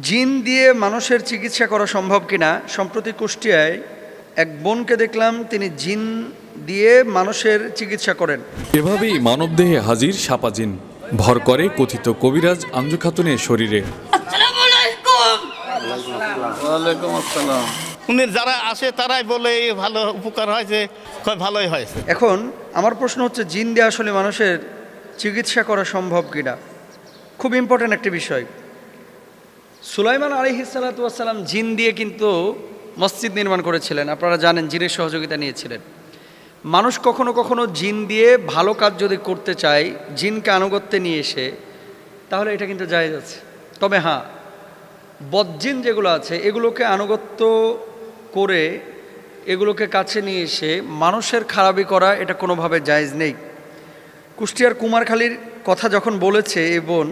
জিন দিয়ে মানুষের চিকিৎসা করা সম্ভব কিনা সম্প্রতি কুষ্টিয়ায় এক বোনকে দেখলাম তিনি জিন দিয়ে মানুষের চিকিৎসা করেন। এভাবেই মানবদেহে হাজির সাপা জিন। ভর করে কথিত কবিরাজ আঞ্জু খাতুনের শরীরে। আসসালামু আলাইকুম ওয়ালাইকুম আসসালাম উনি যারা আসে তারাই বলে ভালো উপকার হয়েছে কয় ভালোই হয়েছে এখন আমার প্রশ্ন হচ্ছে জিন দিয়ে আসলে মানুষের চিকিৎসা করা সম্ভব কিনা? খুব ইম্পর্ট্যান্ট একটি বিষয়। সুলাইমান আলিহিসাল্লাতুয়াসাল্লাম জিন দিয়ে কিন্তু মসজিদ নির্মাণ করেছিলেন। আপনারা জানেন জিনের সহযোগিতা নিয়েছিলেন। মানুষ কখনো কখনো জিন দিয়ে ভালো কাজ যদি করতে চায়, জিনকে আনুগত্যে নিয়ে এসে, তাহলে এটা কিন্তু জায়েজ আছে। তবে হ্যাঁ বজ্জিন যেগুলো আছে, এগুলোকে আনুগত্য করে এগুলোকে কাছে নিয়ে এসে মানুষের খারাপি করা এটা কোনোভাবে জায়েজ নেই। কুষ্টিয়ার কুমারখালীর কথা যখন বলেছে এ বোন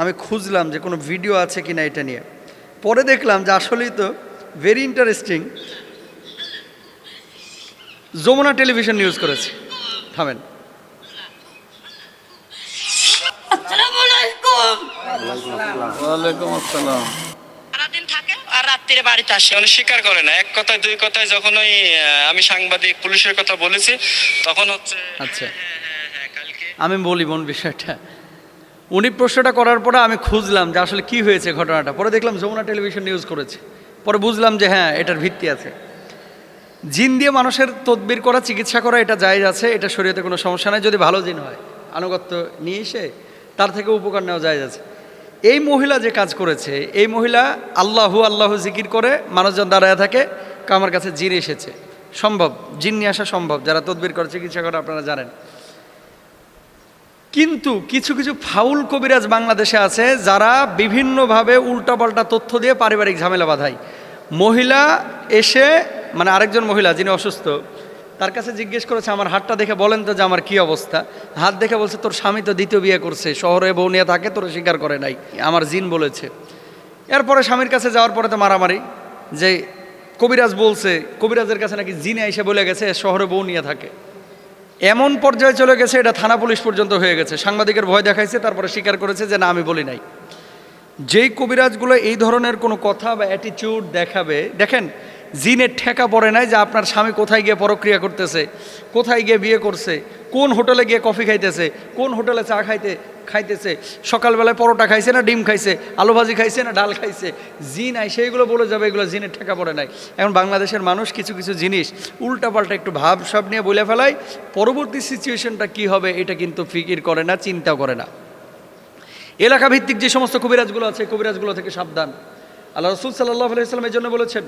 আমি খুঁজলাম যে কোনো ভিডিও আছে কি না এটা নিয়ে। পরে দেখলাম যে আসলেই তো very interesting Jamuna television news করেছে। থামেন। ওয়ালাইকুম আসসালাম। সারাদিন থাকে আর রাত্রিরে বাড়িতে আসে। মানে স্বীকার করে না। এক কথায় দুই কথায় যখন ওই আমি সাংবাদিক পুলিশের কথা বলেছি তখন হচ্ছে আচ্ছা। হ্যাঁ, হ্যাঁ, হ্যাঁ, আমি বলি বোন বিষয়টা। উনি প্রশ্নটা করার পরে আমি খুঁজলাম যে আসলে কি হয়েছে ঘটনাটা। পরে দেখলাম যমুনা টেলিভিশন নিউজ করেছে। পরে বুঝলাম যে হ্যাঁ এটার ভিত্তি আছে। জিন দিয়ে মানুষের তদবির করা, চিকিৎসা করা, এটা জায়েজ আছে, এটা শরীয়তে কোনো সমস্যা নাই, যদি ভালো জিন হয়, আনুগত্য নিয়ে এসে তার থেকে উপকার নেওয়া জায়েজ আছে। এই মহিলা যে কাজ করেছে, এই মহিলা আল্লাহু আল্লাহু জিকির করে, মানুষজন দাঁড়ায় থাকে আমার কাছে জিন এসেছে। সম্ভব, জিন নিয়ে আসা সম্ভব, যারা তদবির করে, চিকিৎসা করে, আপনারা জানেন। কিন্তু কিছু কিছু ফাউল কবিরাজ বাংলাদেশে আছে যারা বিভিন্নভাবে উল্টাপাল্টা তথ্য দিয়ে পারিবারিক ঝামেলা বাঁধায়। মহিলা এসে মানে আরেকজন মহিলা যিনি অসুস্থ, তার কাছে জিজ্ঞেস করেছে, আমার হাতটা দেখে বলেন তো যে আমার কি অবস্থা? হাত দেখে বলছে, তোর স্বামী তো দ্বিতীয় বিয়ে করছে, শহরে বউ নিয়ে থাকে, তোর স্বীকার করে নাই, আমার জিন বলেছে। এরপরে স্বামীর কাছে যাওয়ার পরে তো মারামারি, যে কবিরাজ বলছে, কবিরাজের কাছে নাকি জিনে এসে বলে গেছে, শহরে বউ নিয়ে থাকে। এমন পর্যায়ে চলে গেছে, এটা থানা পুলিশ পর্যন্ত হয়ে গেছে। সাংবাদিকের ভয় দেখাইছে, তারপরে স্বীকার করেছে যে, না, আমি বলি নাই। যেই কবিরাজগুলো এই ধরনের কোনো কথা বা অ্যাটিচিউড দেখাবে, দেখেন জিনের ঠেকা পড়ে নাই যে আপনার স্বামী কোথায় গিয়ে পরক্রিয়া করতেছে, কোথায় গিয়ে বিয়ে করছে, কোন হোটেলে গিয়ে কফি খাইতেছে, কোন হোটেলে চা খাইতে, খাইতেছে, সকালবেলায় পরোটা খাইছে না ডিম খাইছে, আলু ভাজি খাইছে না ডাল খাইছে, জিন আই সেইগুলো বলে যাবে, এগুলো জিনের ঠেকা পড়ে নাই। এখন বাংলাদেশের মানুষ কিছু কিছু জিনিস উল্টাপাল্টা একটু ভাব সব নিয়ে বলে ফেলায়, পরবর্তী সিচুয়েশনটা কি হবে এটা কিন্তু ফিকির করে না চিন্তা করে না। এলাকা ভিত্তিক যে সমস্ত কবিরাজগুলো আছে, কবিরাজগুলো থেকে সাবধান। আল্লাহ রসুল সাল্লাহ আলাইসাল্লাম এই জন্য বলেছেন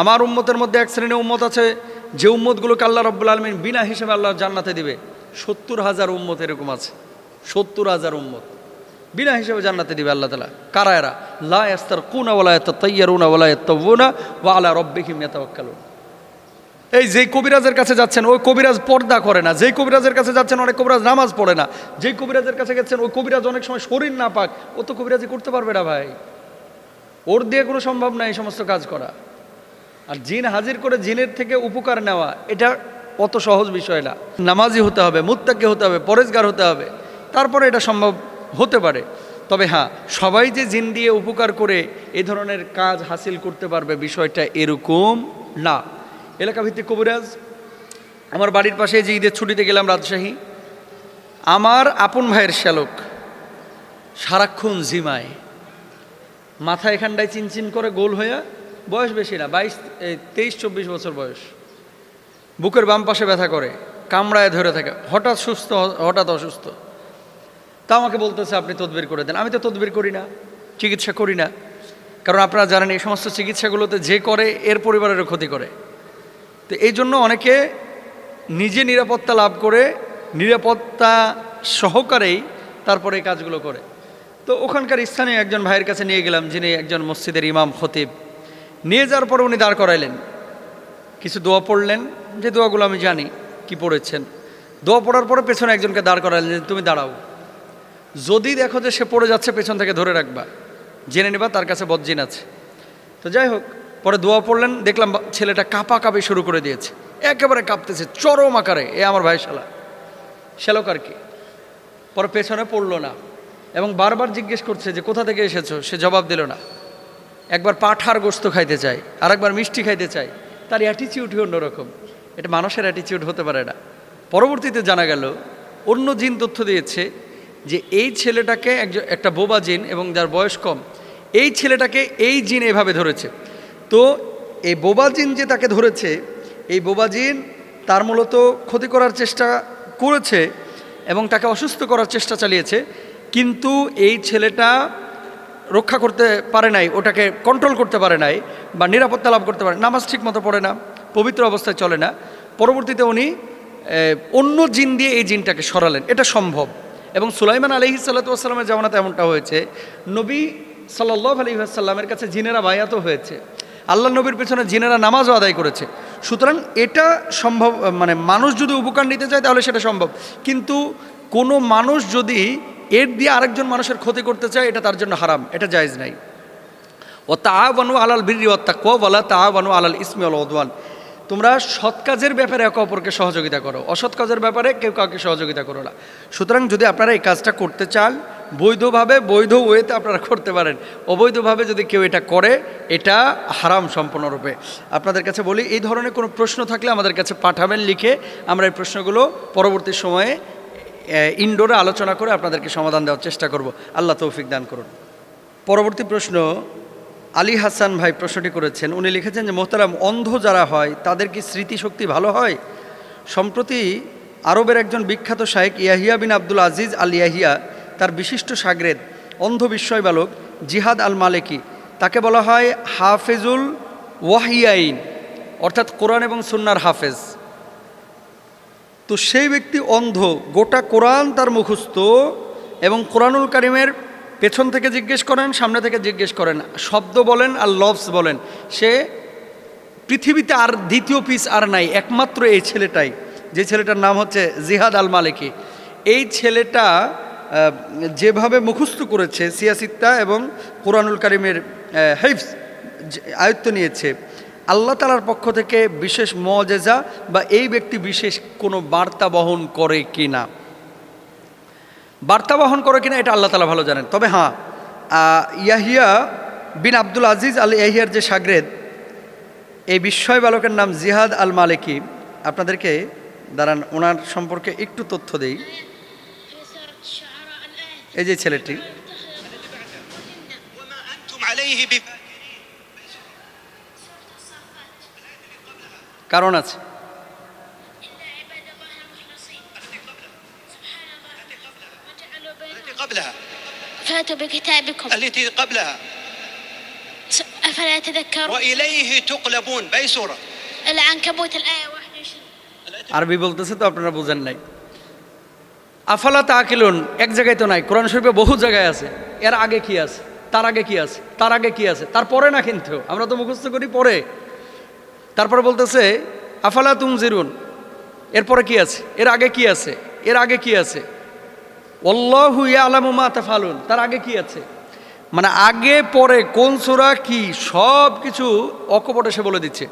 আমার উম্মতের মধ্যে এক শ্রেণির উম্মত আছে, যে উম্মতগুলোকে আল্লাহ রব্বুল আলমিন বিনা হিসেবে আল্লাহ জান্নাতে দিবে। সত্তর হাজার উম্মত এরকম আছে। সত্তর হাজার উম্মত। বিনা হিসেবে জান্নাতে দিবে আল্লাহ তালা কারা এরা? লা ইয়াস্তার কুনা ওলা তৈয়ারুনা ওলা তবুনা ওয়া আলা রব্বিহিম ইয়াতাওয়াক্কালুন। এই যেই কবিরাজের কাছে যাচ্ছেন, ওই কবিরাজ পর্দা করে না। যেই কবিরাজের কাছে যাচ্ছেন, অনেক কবিরাজ নামাজ পড়ে না। যেই কবিরাজের কাছে গেছেন, ওই কবিরাজ অনেক সময় শরীর না পাক ও তো কবিরাজি করতে পারবে না ভাই। ওর দিয়ে কোনো সম্ভব না এই সমস্ত কাজ করা। আর জিন হাজির করে জিনের থেকে উপকার নেওয়া, এটা অত সহজ বিষয় না। নামাজি হতে হবে, মুত্তাকি হতে হবে, পরেজগার হতে হবে। তারপরে এটা সম্ভব হতে পারে। তবে হ্যাঁ সবাই যে জিন দিয়ে উপকার করে, এ ধরনের কাজ হাসিল করতে পারবে বিষয়টা এরকম না। এলাকাভিত্তিক কবিরাজ, আমার বাড়ির পাশে যে ঈদের ছুটিতে গেলাম রাজশাহী, আমার আপন ভাইয়ের শ্যালক, সারাক্ষণ জিমায়। মাথা এখানটায় চিনচিন করে গোল হয়ে বয়স বেশি না, বাইশ তেইশ, চব্বিশ বছর বয়স। বুকের বাম পাশে ব্যথা করে, কামড়ায় ধরে থাকে, হঠাৎ সুস্থ, হঠাৎ অসুস্থ। তা আমাকে বলতেছে, আপনি তদবির করে দেন। আমি তো তদবির করি না, চিকিৎসা করি না। কারণ আপনারা জানেন, এই সমস্ত চিকিৎসাগুলোতে যে করে, এর পরিবারেরও ক্ষতি করে। তো এই জন্য অনেকে নিজে নিরাপত্তা লাভ করে, নিরাপত্তা সহকারেই তারপরে এই কাজগুলো করে। তো ওখানকার স্থানীয় একজন ভাইয়ের কাছে নিয়ে গেলাম, যিনি একজন মসজিদের ইমাম, খতিব। নিয়ে যাওয়ার পরে উনি দাঁড় করাইলেন। কিছু দোয়া পড়লেন। যে দোয়াগুলো আমি জানি কি পড়েছেন। দোয়া পড়ার পরে পেছনে একজনকে দাঁড় করাইলেন যে, তুমি দাঁড়াও। যদি দেখো যে সে পড়ে যাচ্ছে, পেছন থেকে ধরে রাখবা। জেনে নেবা তার কাছে বজ্জিন আছে। তো যাই হোক, পরে দোয়া পড়লেন। দেখলাম ছেলেটা কাঁপা কাঁপি শুরু করে দিয়েছে। একেবারে কাঁপতেছে, চরম আকারে। এ আমার ভাই শালা। শ্যালক আর কি? পরে পেছনে পড়ল না। এবং বারবার জিজ্ঞেস করছে যে, কোথা থেকে এসেছ? সে জবাব দিল না। একবার পাঠার গোস্ত খাইতে চায় আর একবার মিষ্টি খাইতে চায়, তার অ্যাটিচিউডই অন্যরকম। এটা মানুষের অ্যাটিচিউড হতে পারে না। পরবর্তীতে জানা গেল, অন্য জিন তথ্য দিয়েছে যে এই ছেলেটাকে একজন একটা বোবা জিন এবং যার বয়স কম, এই ছেলেটাকে এই জিন এভাবে ধরেছে। তো এই বোবা জিন যে তাকে ধরেছে, এই বোবা জিন তার মূলত ক্ষতি করার চেষ্টা করেছে এবং তাকে অসুস্থ করার চেষ্টা চালিয়েছে। কিন্তু এই ছেলেটা রক্ষা করতে পারে নাই, ওটাকে কন্ট্রোল করতে পারে নাই বা নিরাপত্তা লাভ করতে পারে নামাজ ঠিক মতো পড়ে না, পবিত্র অবস্থায় চলে না। পরবর্তীতে উনি অন্য জিন দিয়ে এই জিনটাকে সরালেন। এটা সম্ভব। এবং সুলাইমান আলহি সাল্লাতামের জামানাতে এমনটা হয়েছে, নবী সাল্লাহ আলী সাল্লামের কাছে জিনেরা বায়াতও হয়েছে। আল্লাহ নবীর পেছনে জিনেরা নামাজও আদায় করেছে। সুতরাং এটা সম্ভব মানে মানুষ যদি উপকার নিতে চায় তাহলে সেটা সম্ভব। কিন্তু কোনো মানুষ যদি এর দিয়ে আরেকজন মানুষের ক্ষতি করতে চায়, এটা তার জন্য হারাম, এটা জায়জ নাই। ও তাওয়ানু আলাল বিরি ও তাকওয়া ওয়ালা তাওয়ানু আলাল ইসমি আল ওদওয়ান তোমরা সৎ কাজের ব্যাপারে একে অপরকে সহযোগিতা করো, অসৎ কাজের ব্যাপারে কেউ কাউকে সহযোগিতা করো না। সুতরাং যদি আপনারা এই কাজটা করতে চান, বৈধভাবে, বৈধ ওয়েতে আপনারা করতে পারেন। অবৈধভাবে যদি কেউ এটা করে, এটা হারাম সম্পূর্ণরূপে। আপনাদের কাছে বলি, এই ধরনের কোনো প্রশ্ন থাকলে আমাদের কাছে পাঠাবেন লিখে, আমরা এই প্রশ্নগুলো পরবর্তী সময়ে ইনডোরে আলোচনা করে আপনাদেরকে সমাধান দেওয়ার চেষ্টা করব। আল্লাহ তৌফিক দান করুন। পরবর্তী প্রশ্ন, আলী হাসান ভাই প্রশ্নটি করেছেন। উনি লিখেছেন যে, মোহতারাম, অন্ধ যারা হয়, তাদের কি স্মৃতিশক্তি ভালো হয়? সম্প্রতি আরবের একজন বিখ্যাত শায়েক ইয়াহিয়া বিন আব্দুল আজিজ আল ইয়াহিয়া, তার বিশিষ্ট সাগরেদ, অন্ধ বিস্ময় বালক জিহাদ আল মালেকি, তাকে বলা হয় হাফেজুল ওয়াহিয়াইন, অর্থাৎ কোরআন এবং সুন্নার হাফেজ। তো সেই ব্যক্তি অন্ধ, গোটা কোরআন তার মুখস্থ এবং কোরআনুল কারিমের পেছন থেকে জিজ্ঞেস করেন, সামনে থেকে জিজ্ঞেস করেন, শব্দ বলেন আর লভস বলেন। সে পৃথিবীতে আর দ্বিতীয় পিস আর নাই, একমাত্র এই ছেলেটাই, যে ছেলেটার নাম হচ্ছে জিহাদ আল মালিকি এই ছেলেটা যেভাবে মুখস্থ করেছে সিয়াসিত্তা এবং কোরআনুল কারিমের হেফস আয়ত্ত নিয়েছে আল্লাহ তালার পক্ষ থেকে বিশেষ মজেজা বা এই ব্যক্তি বিশেষ কোনো বার্তা বহন করে কি না বার্তা বহন করে কিনা এটা আল্লাহ তালা ভালো জানেন। তবে হ্যাঁ ইয়াহিয়া বিন আব্দুল আজিজ আল ইয়াহিয়ার যে সাগরেদ, এই বিস্ময় বালকের নাম জিহাদ আল মালিকি। আপনাদেরকে দাঁড়ান, ওনার সম্পর্কে একটু তথ্য দেই। এই যে ছেলেটি। কারণ আছে التي قبلها فاتوا بكتابكم التي قبلها أفلا يتذكرون وإليه تقلبون بأي سورة العنكبوت الآية 21 আরবি বলতেছে তো আপনারা বুঝেন নাই আফালা তাকিলুন এক জায়গায় তো নাই কোরআন শরীফে বহু জায়গায় আছে এর আগে কি আছে তার আগে কি আছে তার আগে কি আছে তার পরে না কিন্তু আমরা তো মুখস্থ করি পরে তারপরে বলতেছে, আফালা তুম জিরুন এরপরে কি আছে? এর আগে কি আছে? এর আগে কি আছে? অল্লাহু আলামু মা তাফালুন। তার আগে কি আছে? মানে আগে, পরে কোন সুরা কি সব কিছু অকপটে সে বলে দিচ্ছে।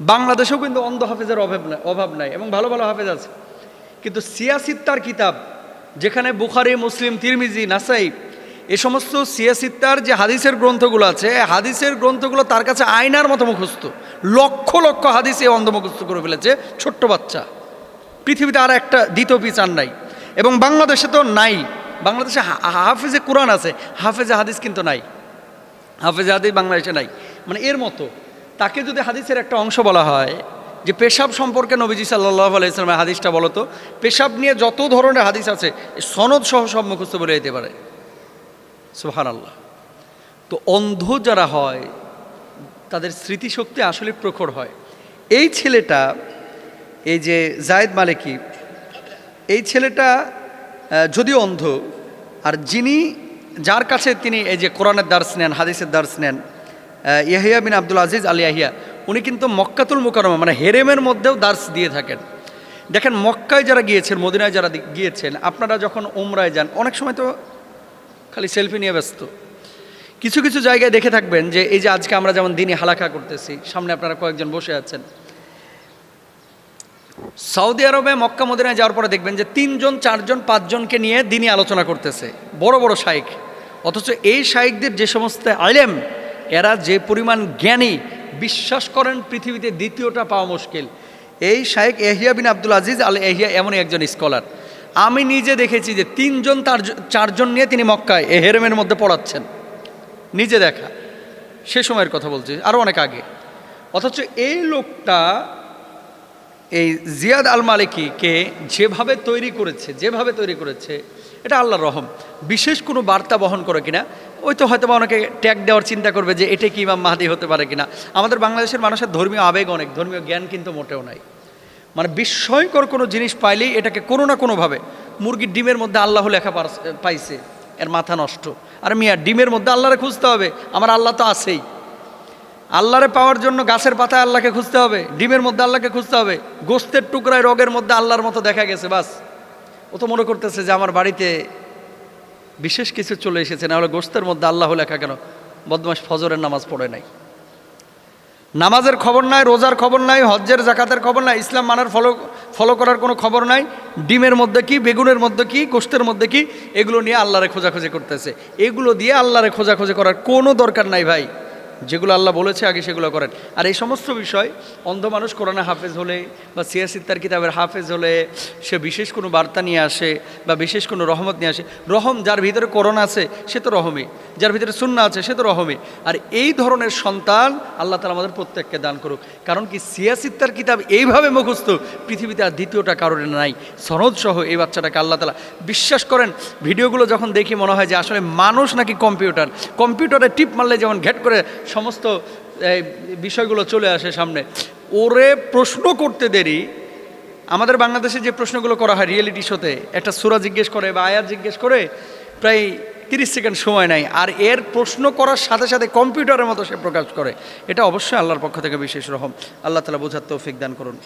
বাংলাদেশেও কিন্তু অন্ধ হাফেজের অভাব নাই অভাব নাই এবং ভালো ভালো হাফেজ আছে। কিন্তু সিয়াসিত্তার কিতাব, যেখানে বুখারি, মুসলিম, তিরমিজি, নাসাই এ সমস্ত সিয়াসিত্তার যে হাদিসের গ্রন্থগুলো আছে হাদিসের গ্রন্থগুলো তার কাছে আয়নার মতো মুখস্থ। লক্ষ লক্ষ হাদিস এ অন্ধ মুখস্থ করে ফেলেছে ছোট্ট বাচ্চা। পৃথিবীতে আর একটা দ্বিতীয় পিস আর নাই। এবং বাংলাদেশে তো নাই। বাংলাদেশে হাফেজে কোরআন আছে, হাফেজে হাদিস কিন্তু নাই। হাফেজে হাদিস বাংলাদেশে নাই। মানে এর মতো। তাকে যদি হাদিসের একটা অংশ বলা হয়, যে পেশাব সম্পর্কে নবীজি সাল্লাহ আলাইসলামের হাদিসটা বলো তো, পেশাব নিয়ে যত ধরনের হাদিস আছে, সনদ সহ সব মুখস্থ বলে যেতে পারে। সুহান আল্লাহ তো অন্ধ যারা হয়, তাদের স্মৃতিশক্তি আসলে প্রখর হয়। এই ছেলেটা, এই যে জায়েদ মালিকি, এই ছেলেটা যদিও অন্ধ, আর যিনি, যার কাছে তিনি এই যে কোরআনের দার্স নেন, হাদিসের দার্স নেন ইয়াহিয়া বিন আব্দুল আজিজ আল ইয়াহিয়া, উনি কিন্তু মক্কাতুল মুকারমা মানে হেরেমের মধ্যেও দার্স দিয়ে থাকেন। দেখেন, মক্কায় যারা গিয়েছেন, মদিনায় যারা গিয়েছেন, আপনারা যখন উমরায় যান, অনেক সময় তো খালি সেলফি নিয়ে ব্যস্ত। কিছু কিছু জায়গায় দেখে থাকবেন যে এই যে আজকে আমরা যেমন দিনই হালাকা করতেছি, সামনে আপনারা কয়েকজন বসে আছেন। সৌদি আরবে মক্কা মদিনায় যাওয়ার পরে দেখবেন যে তিনজন, চারজন, পাঁচজনকে নিয়ে দিনই আলোচনা করতেছে। বড় বড় শাইক অথচ এই শাইকদের যে সমস্ত আলেম, এরা যে পরিমাণ জ্ঞানী, বিশ্বাস করেন পৃথিবীতে দ্বিতীয়টা পাওয়া মুশকিল। এই শাহেক এহিয়া বিন আব্দুল আজিজ আল এহিয়া এমনই একজন স্কলার আমি নিজে দেখেছি যে তিনজন তার চারজন নিয়ে তিনি মক্কায় এহেরেমের মধ্যে পড়াচ্ছেন। নিজে দেখা। সে সময়ের কথা বলছি আরও অনেক আগে। অথচ এই লোকটা, এই জিয়াদ আল মালিকিকে যেভাবে তৈরি করেছে, যেভাবে তৈরি করেছে, এটা আল্লাহর রহম। বিশেষ কোনো বার্তা বহন করে কিনা, ওই তো হয়তো অনেকে ট্যাগ দেওয়ার চিন্তা করবে যে এটা কি ইমাম মাহাদি হতে পারে কিনা। আমাদের বাংলাদেশের মানুষের ধর্মীয় আবেগ অনেক, ধর্মীয় জ্ঞান কিন্তু মোটেও নাই। মানে বিস্ময়কর কোনো জিনিস পাইলেই এটাকে কোনো না কোনোভাবে মুরগির ডিমের মধ্যে আল্লাহ লেখা পাইছে, এর মাথা নষ্ট। আর মিয়া, ডিমের মধ্যে আল্লাহরে খুঁজতে হবে, আমার আল্লাহ তো আছেই। আল্লাহরে পাওয়ার জন্য গাছের পাতায় আল্লাহকে খুঁজতে হবে, ডিমের মধ্যে আল্লাহকে খুঁজতে হবে, গোস্তের টুকরায় রগের মধ্যে আল্লাহর মতো দেখা গেছে, বাস। ও তো মনে করতেছে যে আমার বাড়িতে বিশেষ কিছু চলে এসেছে, না হলে গোস্তের মধ্যে আল্লাহ লেখা কেন? বদমাস ফজরের নামাজ পড়ে নাই। নামাজের খবর নাই, রোজার খবর নাই, হজ্জের জাকাতের খবর নাই, ইসলাম মানার ফলো ফলো করার কোনো খবর নাই, ডিমের মধ্যে কি, বেগুনের মধ্যে কি কোষ্ঠের মধ্যে কি, এগুলো নিয়ে আল্লাহরে খোঁজাখোঁজি করতেছে। এগুলো দিয়ে আল্লাহরে খোঁজাখোঁজি করার কোনো দরকার নাই ভাই। যেগুলো আল্লাহ বলেছে, আগে সেগুলো করেন। আর এই সমস্ত বিষয়, অন্ধ মানুষ কোরআনে হাফেজ হলে বা সিয়াসিত্তার কিতাবের হাফেজ হলে সে বিশেষ কোনো বার্তা নিয়ে আসে বা বিশেষ কোনো রহমত নিয়ে আসে। রহম যার ভিতরে করোনা আছে, সে তো রহমে। যার ভিতরে সুন্না আছে, সে তো রহমে। আর এই ধরনের সন্তান আল্লাহ তালা আমাদের প্রত্যেককে দান করুক। কারণ কি সিয়াসিত্তার কিতাব এইভাবে মুখস্থ, পৃথিবীতে আর দ্বিতীয়টা কারণে নাই। সনদ সহ এই বাচ্চাটাকে আল্লাহ তালা বিশ্বাস করেন। ভিডিওগুলো যখন দেখি মনে হয় যে আসলে মানুষ নাকি কম্পিউটার। কম্পিউটারে টিপ মারলে যেমন ঘ্যাট করে সমস্ত বিষয়গুলো চলে আসে সামনে। ওরে প্রশ্ন করতে দেরি। আমাদের বাংলাদেশে যে প্রশ্নগুলো করা হয় রিয়েলিটি শোতে একটা সুরা জিজ্ঞেস করে বা আয়ার জিজ্ঞেস করে, প্রায় তিরিশ সেকেন্ড সময় নেয়। আর এর প্রশ্ন করার সাথে সাথে কম্পিউটারের মতো সে প্রকাশ করে। এটা অবশ্যই আল্লাহর পক্ষ থেকে বিশেষ রহম। আল্লাহ তালা বোঝার তৌফিক দান করুন।